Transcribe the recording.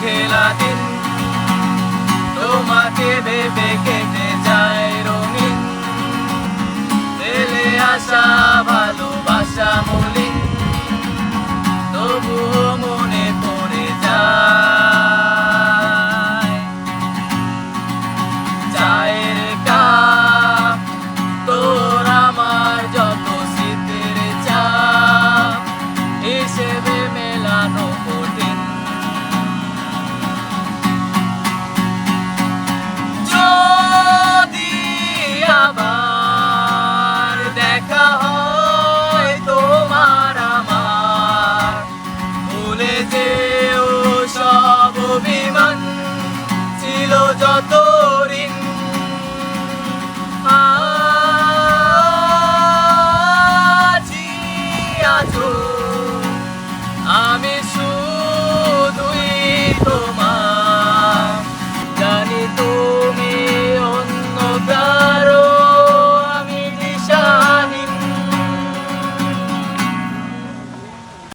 খেলা দিন। তোমাকে ভেবে কেটে যায় রঙিন। আসা ভুলে যেও সব অভিমান ছিল যত ঋণ আজি আজও